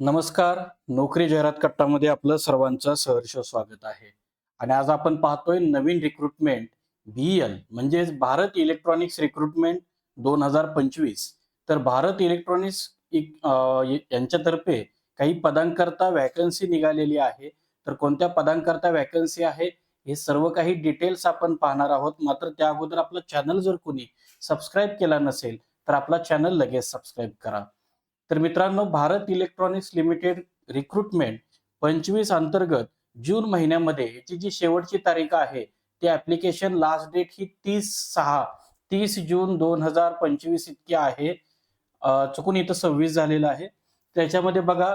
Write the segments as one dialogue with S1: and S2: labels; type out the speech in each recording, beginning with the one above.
S1: नमस्कार. नोकरी जाहिरात कट्टामध्ये आपलं सर्वांचं सहर्ष स्वागत आहे. आणि आज आपण पाहतोय नवीन रिक्रुटमेंट बी एल म्हणजेच भारत इलेक्ट्रॉनिक्स रिक्रुटमेंट दोन हजार पंचवीस. तर भारत इलेक्ट्रॉनिक्स यांच्यातर्फे काही पदांकरता वॅकन्सी निघालेली आहे. तर कोणत्या पदांकरता वॅकन्सी आहे हे सर्व काही डिटेल्स आपण पाहणार आहोत. मात्र त्या अगोदर आपलं चॅनल जर कोणी सबस्क्राईब केला नसेल तर आपला चॅनल लगेच सबस्क्राईब करा. तर मित्रांनो भारत इलेक्ट्रॉनिक्स लिमिटेड रिक्रुटमेंट पंचवीस अंतर्गत जून महिन्यामध्ये याची जी शेवटची तारीख आहे ती ऍप्लिकेशन लास्ट डेट ही तीस सहा तीस जून दोन हजार पंचवीस इतकी आहे. चुकून इथं सव्वीस झालेलं आहे. त्याच्यामध्ये बघा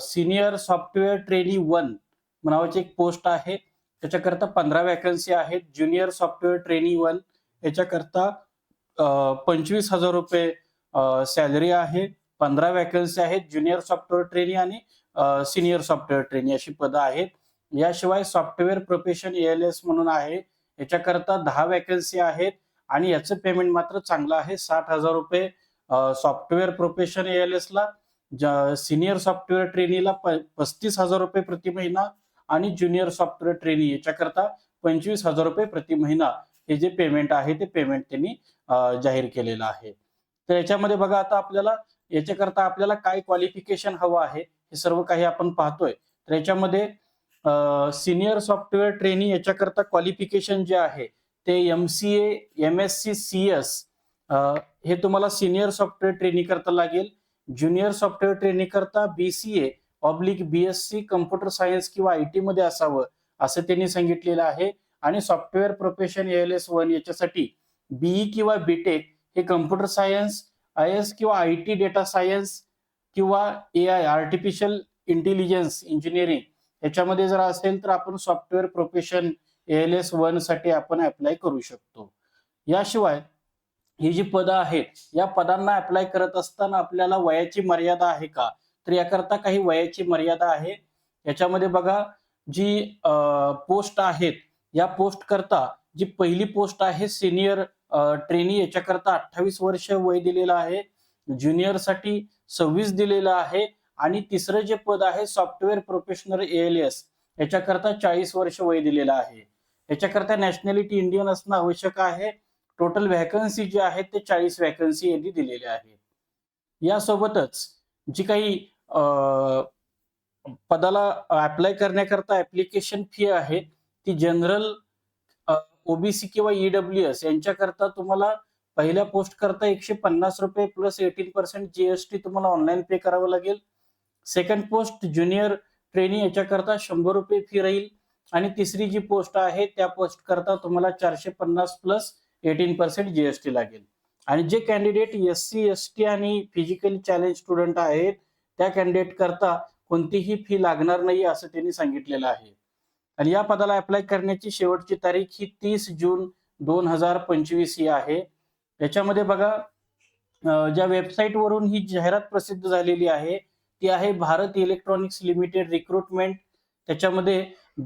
S1: सिनियर सॉफ्टवेअर ट्रेनी वन नावाची एक पोस्ट आहे. त्याच्याकरता पंधरा वॅकन्सी आहेत. ज्युनियर सॉफ्टवेअर ट्रेनी वन याच्याकरता पंचवीस हजार रुपये सॅलरी आहे पंधरा वॅकन्सी आहेत ज्युनियर सॉफ्टवेअर ट्रेनी आणि सिनियर सॉफ्टवेअर ट्रेनी अशी पदं आहेत. याशिवाय सॉफ्टवेअर प्रोफेशन एल एस म्हणून आहे. याच्याकरता दहा वॅकन्सी आहेत आणि याचं पेमेंट मात्र चांगलं आहे साठ हजार रुपये सॉफ्टवेअर प्रोफेशन एल एस ला सिनियर सॉफ्टवेअर ट्रेनीला पस्तीस हजार रुपये प्रति महिना आणि ज्युनियर सॉफ्टवेअर ट्रेनी याच्याकरता पंचवीस हजार रुपये प्रति महिना हे जे पेमेंट आहे ते पेमेंट त्यांनी जाहीर केलेलं आहे. तर याच्यामध्ये बघा आता आपल्याला याच्याकरता आपल्याला काय क्वालिफिकेशन हवं आहे हे सर्व काही आपण पाहतोय. तर याच्यामध्ये सिनियर सॉफ्टवेअर ट्रेनी याच्याकरता क्वालिफिकेशन जे आहे ते M C M S C C S हे तुम्हाला सिनियर सॉफ्टवेअर ट्रेनिंग करता लागेल. ज्युनियर सॉफ्टवेअर ट्रेनिंग करता B C A oblique B S C computer science किंवा आय टी मध्ये असावं असं त्यांनी सांगितलेलं आहे. आणि software profession L S one याच्यासाठी बीई किंवा बीटेक हे कम्प्युटर सायन्स आय एस किंवा आय टी डेटा सायन्स किंवा A I artificial intelligence engineering याच्यामध्ये जर असेल तर आपण सॉफ्टवेअर प्रोफेशन एल एस वनसाठी आपण अप्लाय करू शकतो. याशिवाय ही जी पदं आहेत या पदांना अप्लाय करत असताना आपल्याला वयाची मर्यादा आहे का? तर याकरता काही वयाची मर्यादा आहे. याच्यामध्ये बघा जी पोस्ट आहेत या पोस्ट करता जी पहिली पोस्ट आहे सिनियर ट्रेनी याच्याकरता अठ्ठावीस वर्ष वय दिलेलं आहे. ज्युनियरसाठी सव्वीस दिलेलं आहे. आणि तिसरं जे पद आहे सॉफ्टवेअर प्रोफेशनल एल एस याच्याकरता चाळीस वर्ष वय दिलेलं आहे. याच्याकरता नॅशनॅलिटी इंडियन असणं आवश्यक आहे. टोटल व्हॅकन्सी जे आहेत ते चाळीस व्हॅकन्सी यांनी दिलेले आहे. यासोबतच जी काही पदाला अप्लाय करण्याकरता ऍप्लिकेशन फी आहे ती जनरल ओबीसी किंवा ईडब्ल्यू एस यांच्याकरता तुम्हाला पहिल्या पोस्ट करता एकशे पन्नास रुपये प्लस एटीन पर्सेंट जीएसटी तुम्हाला ऑनलाईन पे करावं लागेल. सेकंड पोस्ट ज्युनियर ट्रेनी याच्याकरता शंभर रुपये फी राहील. आणि तिसरी जी पोस्ट आहे त्या पोस्ट करता तुम्हाला चारशे पन्नास प्लस एटीन पर्सेंट जीएसटी लागेल. आणि जे candidate S C S T आणि फिजिकली चॅलेंज स्टुडंट आहेत त्या कॅन्डिडेट करता कोणतीही फी लागणार नाही असं त्यांनी सांगितलेलं आहे. आणि या पदाला अप्लाय करण्याची शेवटची तारीख ही तीस जून दोन हजार पंचवीस ही आहे. याच्यामध्ये बघा ज्या वेबसाईट वरून ही जाहिरात प्रसिद्ध झालेली आहे ती आहे भारत इलेक्ट्रॉनिक्स लिमिटेड रिक्रुटमेंट. त्याच्यामध्ये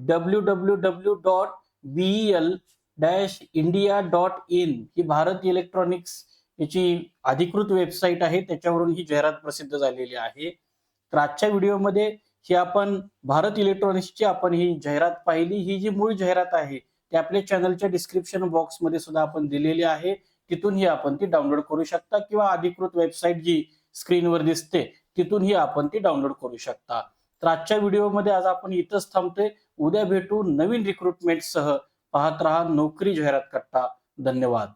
S1: W W W dot B L dash India dot in he Bharat electronics याची अधिकृत वेबसाईट आहे त्याच्यावरून ही जाहिरात प्रसिद्ध झालेली आहे. तर आजच्या व्हिडिओमध्ये ही आपण भारत इलेक्ट्रॉनिक्सची आपण ही जाहिरात पाहिली. ही जी मूळ जाहिरात आहे ती आपल्या चॅनलच्या डिस्क्रिप्शन बॉक्समध्ये सुद्धा आपण दिलेली आहे. तिथूनही आपण ती डाउनलोड करू शकता किंवा अधिकृत वेबसाईट जी स्क्रीनवर दिसते तिथूनही आपण ती डाउनलोड करू शकता. तर आजच्या व्हिडिओमध्ये आज आपण इथंच थांबतोय. उद्या भेटू नवीन रिक्रुटमेंटसह पाहत रहा नोकरी जाहिरात कट्टा धन्यवाद.